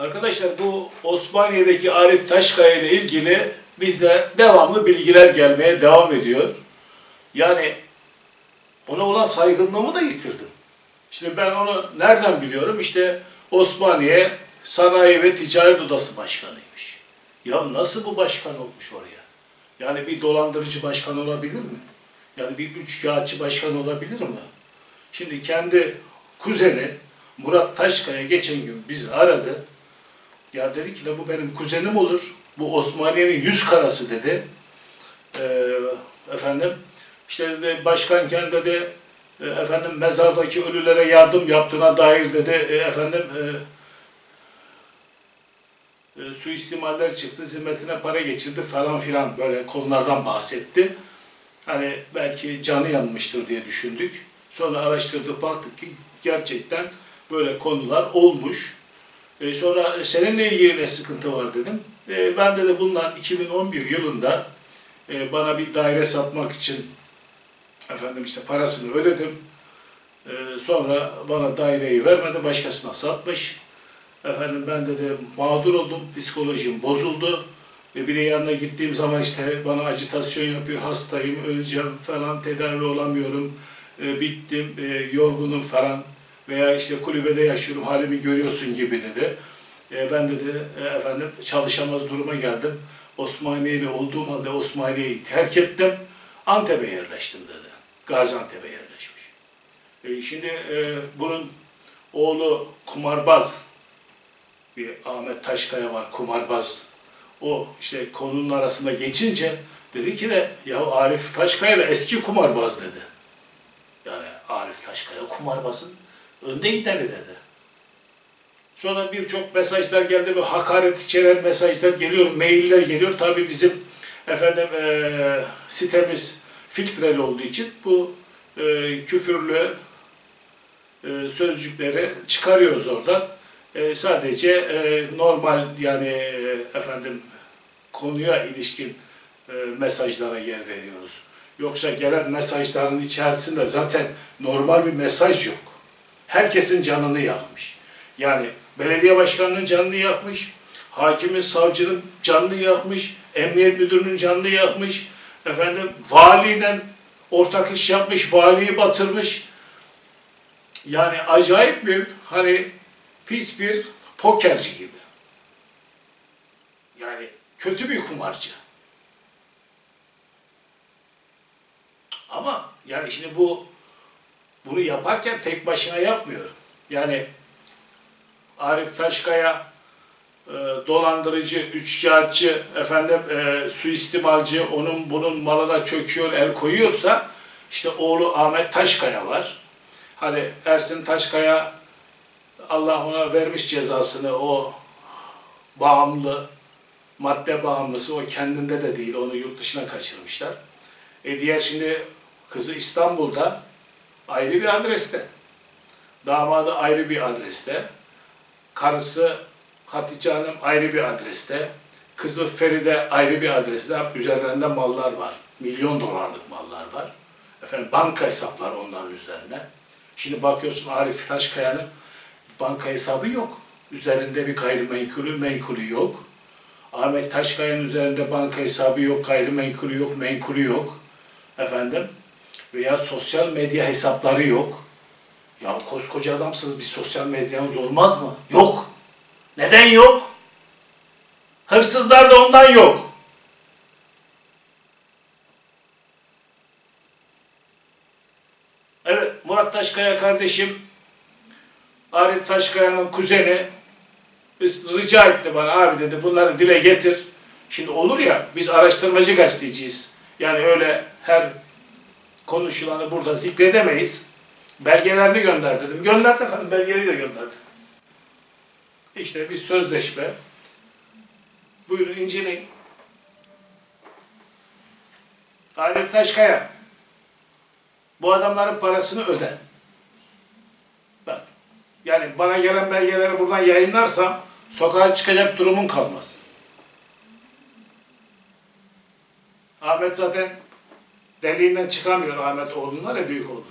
Arkadaşlar bu Osmaniye'deki Arif Taşkaya ile ilgili bizde devamlı bilgiler gelmeye devam ediyor. Yani ona olan saygınlığımı da yitirdim. Şimdi ben onu nereden biliyorum? İşte Osmaniye Sanayi ve Ticaret Odası Başkanıymış. Ya nasıl bu başkan olmuş oraya? Yani bir dolandırıcı başkan olabilir mi? Yani bir üçkağıtçı başkan olabilir mi? Şimdi kendi kuzeni Murat Taşkaya geçen gün bizi aradı. Ya dedi ki de bu benim kuzenim olur. Bu Osmaniye'nin yüz karası dedi. Ee, efendim işte dedi, başkanken dedi e, efendim mezardaki ölülere yardım yaptığına dair dedi e, efendim e, e, suistimaller çıktı, zimmetine para geçirdi falan filan böyle konulardan bahsetti. Hani belki canı yanmıştır diye düşündük. Sonra araştırdık baktık ki gerçekten böyle konular olmuş. E, sonra seninle ilgili ne sıkıntı var dedim. E, ben de bundan 2011 yılında e, bana bir daire satmak için efendim işte parasını ödedim. E, sonra bana daireyi vermedi, başkasına satmış. Efendim ben de, de mağdur oldum, psikolojim bozuldu. E, bir de yanına gittiğim zaman işte bana acitasyon yapıyor, hastayım, öleceğim falan, tedavi olamıyorum, e, bittim, e, yorgunum falan veya işte kulübede yaşıyorum, halimi görüyorsun gibi dedi. E, ben dedi e, efendim çalışamaz duruma geldim. Osmaniye'li olduğum halde Osmaniye'yi terk ettim. Antep'e yerleştim dedi. Gaziantep'e yerleşmiş. E, şimdi e, bunun oğlu kumarbaz bir Ahmet Taşkaya var kumarbaz. O işte konunun arasında geçince dedi ki de ya Arif Taşkaya da eski kumarbaz dedi. Yani Arif Taşkaya kumarbazın önde gideni dedi. Sonra birçok mesajlar geldi ve hakaret içeren mesajlar geliyor, mailler geliyor. Tabii bizim efendim eee sitemiz filtreli olduğu için bu eee, küfürlü eee, sözcükleri çıkarıyoruz oradan. Eee, sadece eee, normal yani eee, efendim konuya ilişkin eee, mesajlara yer veriyoruz. Yoksa gelen mesajların içerisinde zaten normal bir mesaj yok. Herkesin canını yakmış. Yani belediye başkanının canını yakmış, hakimin, savcının canını yakmış, emniyet müdürünün canını yakmış, efendim valiyle ortak iş yapmış, valiyi batırmış. Yani acayip bir hani pis bir pokerci gibi. Yani kötü bir kumarcı. Ama yani şimdi bu bunu yaparken tek başına yapmıyor. Yani Arif Taşkaya e, dolandırıcı, üçkağıtçı, efendim e, suistimalci, onun bunun malına çöküyor, el koyuyorsa işte oğlu Ahmet Taşkaya var. Hani Ersin Taşkaya Allah ona vermiş cezasını o bağımlı, madde bağımlısı o kendinde de değil onu yurt dışına kaçırmışlar. E diğer şimdi kızı İstanbul'da ayrı bir adreste. Damadı ayrı bir adreste. Karısı Hatice Hanım ayrı bir adreste. Kızı Feride ayrı bir adreste. Üzerlerinde mallar var. Milyon dolarlık mallar var. Efendim banka hesapları onların üzerine. Şimdi bakıyorsun Arif Taşkaya'nın banka hesabı yok. Üzerinde bir gayrimenkulü, menkulü yok. Ahmet Taşkaya'nın üzerinde banka hesabı yok, gayrimenkulü yok, menkulü yok. Efendim veya sosyal medya hesapları yok. Ya koskoca adamsınız bir sosyal medyanız olmaz mı? Yok. Neden yok? Hırsızlar da ondan yok. Evet Murat Taşkaya kardeşim Arif Taşkaya'nın kuzeni rica etti bana abi dedi bunları dile getir. Şimdi olur ya biz araştırmacı gazeteciyiz. Yani öyle her konuşulanı burada zikredemeyiz. Belgelerini gönder dedim. Gönderdi efendim, belgeleri de gönderdi. İşte bir sözleşme. Buyurun inceleyin. Arif Taşkaya. Bu adamların parasını öde. Bak. Yani bana gelen belgeleri buradan yayınlarsam sokağa çıkacak durumun kalmaz. Ahmet zaten deliğinden çıkamıyor Ahmet oğlunlar ya büyük oğlu.